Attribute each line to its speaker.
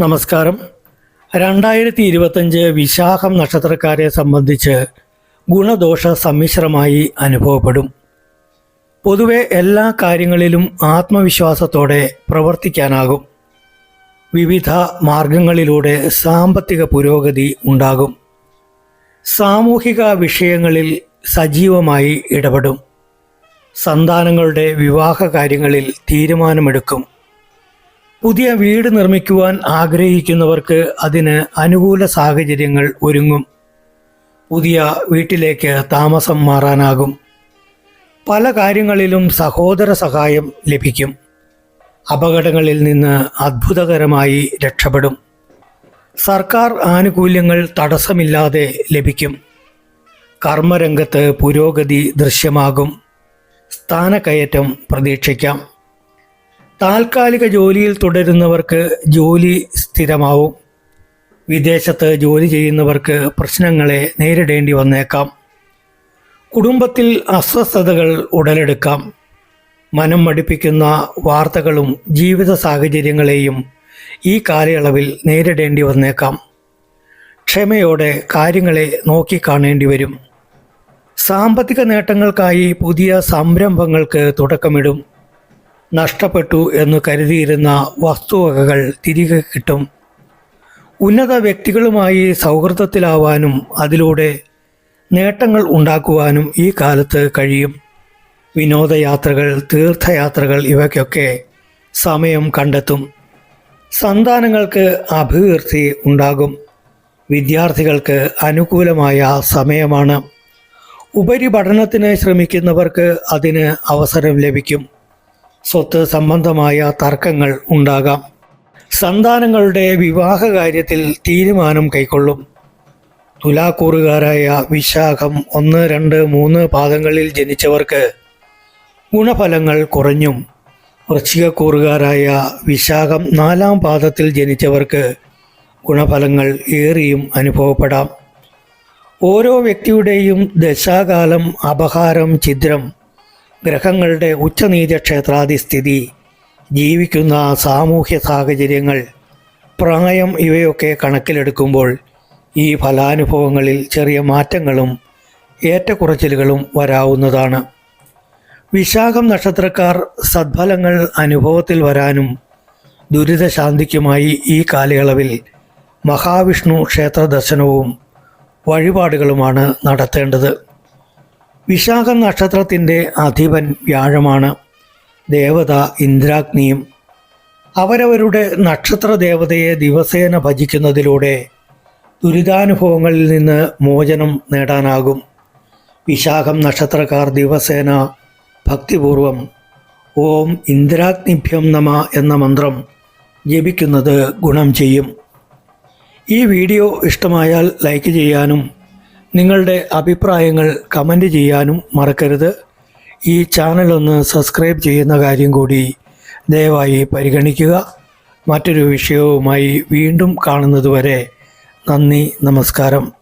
Speaker 1: നമസ്കാരം. രണ്ടായിരത്തി ഇരുപത്തഞ്ച് വിശാഖം നക്ഷത്രക്കാരെ സംബന്ധിച്ച് ഗുണദോഷ സമ്മിശ്രമായി അനുഭവപ്പെടും. പൊതുവെ എല്ലാ കാര്യങ്ങളിലും ആത്മവിശ്വാസത്തോടെ പ്രവർത്തിക്കാനാകും. വിവിധ മാർഗങ്ങളിലൂടെ സാമ്പത്തിക പുരോഗതി ഉണ്ടാകും. സാമൂഹിക വിഷയങ്ങളിൽ സജീവമായി ഇടപെടും. സന്താനങ്ങളുടെ വിവാഹ കാര്യങ്ങളിൽ തീരുമാനമെടുക്കും. പുതിയ വീട് നിർമ്മിക്കുവാൻ ആഗ്രഹിക്കുന്നവർക്ക് അതിന് അനുകൂല സാഹചര്യങ്ങൾ ഒരുങ്ങും. പുതിയ വീട്ടിലേക്ക് താമസം മാറാനാകും. പല കാര്യങ്ങളിലും സഹോദര സഹായം ലഭിക്കും. അപകടങ്ങളിൽ നിന്ന് അത്ഭുതകരമായി രക്ഷപ്പെടും. സർക്കാർ ആനുകൂല്യങ്ങൾ തടസ്സമില്ലാതെ ലഭിക്കും. കർമ്മരംഗത്ത് പുരോഗതി ദൃശ്യമാകും. സ്ഥാനക്കയറ്റം പ്രതീക്ഷിക്കാം. താൽക്കാലിക ജോലിയിൽ തുടരുന്നവർക്ക് ജോലി സ്ഥിരമാവും. വിദേശത്ത് ജോലി ചെയ്യുന്നവർക്ക് പ്രശ്നങ്ങളെ നേരിടേണ്ടി വന്നേക്കാം. കുടുംബത്തിൽ അസ്വസ്ഥതകൾ ഉടലെടുക്കാം. മനം മടിപ്പിക്കുന്ന വാർത്തകളും ജീവിത സാഹചര്യങ്ങളെയും ഈ കാലയളവിൽ നേരിടേണ്ടി വന്നേക്കാം. ക്ഷമയോടെ കാര്യങ്ങളെ നോക്കിക്കാണേണ്ടി വരും. സാമ്പത്തിക നേട്ടങ്ങൾക്കായി പുതിയ സംരംഭങ്ങൾക്ക് തുടക്കമിടും. നഷ്ടപ്പെട്ടു എന്ന് കരുതിയിരുന്ന വസ്തുവകകൾ തിരികെ കിട്ടും. ഉന്നത വ്യക്തികളുമായി സൗഹൃദത്തിലാവാനും അതിലൂടെ നേട്ടങ്ങൾ ഉണ്ടാക്കുവാനും ഈ കാലത്ത് കഴിയും. വിനോദയാത്രകൾ തീർത്ഥയാത്രകൾ ഇവയ്ക്കൊക്കെ സമയം കണ്ടെത്തും. സന്താനങ്ങൾക്ക് അഭിവൃദ്ധി ഉണ്ടാകും. വിദ്യാർത്ഥികൾക്ക് അനുകൂലമായ സമയമാണ്. ഉപരിപഠനത്തിന് ശ്രമിക്കുന്നവർക്ക് അതിന് അവസരം ലഭിക്കും. സ്വത്ത് സംബന്ധമായ തർക്കങ്ങൾ ഉണ്ടാകാം. സന്താനങ്ങളുടെ വിവാഹ കാര്യത്തിൽ തീരുമാനം കൈക്കൊള്ളും. തുലാക്കൂറുകാരായ വിശാഖം ഒന്ന് രണ്ട് മൂന്ന് പാദങ്ങളിൽ ജനിച്ചവർക്ക് ഗുണഫലങ്ങൾ കുറഞ്ഞും. വൃശ്ചികക്കൂറുകാരായ വിശാഖം നാലാം പാദത്തിൽ ജനിച്ചവർക്ക് ഗുണഫലങ്ങൾ ഏറിയും അനുഭവപ്പെടാം. ഓരോ വ്യക്തിയുടെയും ദശാകാലം അപഹാരം ഛിദ്രം ഗ്രഹങ്ങളുടെ ഉച്ചനീച ക്ഷേത്രാധിസ്ഥിതി ജീവിക്കുന്ന സാമൂഹ്യ സാഹചര്യങ്ങൾ പ്രായം ഇവയൊക്കെ കണക്കിലെടുക്കുമ്പോൾ ഈ ഫലാനുഭവങ്ങളിൽ ചെറിയ മാറ്റങ്ങളും ഏറ്റക്കുറച്ചിലുകളും വരാവുന്നതാണ്. വിശാഖം നക്ഷത്രക്കാർ സദ്ഫലങ്ങൾ അനുഭവത്തിൽ വരാനും ദുരിതശാന്തിക്കുമായി ഈ കാലയളവിൽ മഹാവിഷ്ണു ക്ഷേത്ര ദർശനവും വഴിപാടുകളുമാണ് നടത്തേണ്ടത്. വിശാഖം നക്ഷത്രത്തിന്റെ അധിപൻ വ്യാഴമാണ്. ദേവത ഇന്ദ്രാഗ്നിയും അവരവരുടെ നക്ഷത്ര ദേവതയെ ദിവസേന ഭജിക്കുന്നതിലൂടെ ദുരിതാനുഭവങ്ങളിൽ നിന്ന് മോചനം നേടാനാകും. വിശാഖം നക്ഷത്രക്കാർ ദിവസേന ഭക്തിപൂർവം ഓം ഇന്ദ്രാഗ്നിഭ്യം നമ എന്ന മന്ത്രം ജപിക്കുന്നത് ഗുണം ചെയ്യും. ഈ വീഡിയോ ഇഷ്ടമായാൽ ലൈക്ക് ചെയ്യാനും നിങ്ങളുടെ അഭിപ്രായങ്ങൾ കമന്റ് ചെയ്യാനും മറക്കരുത്. ഈ ചാനൽ ഒന്ന് സബ്സ്ക്രൈബ് ചെയ്യുന്ന കാര്യം കൂടി ദയവായി പരിഗണിക്കുക. മറ്റൊരു വിഷയവുമായി വീണ്ടും കാണുന്നതുവരെ നന്ദി നമസ്കാരം.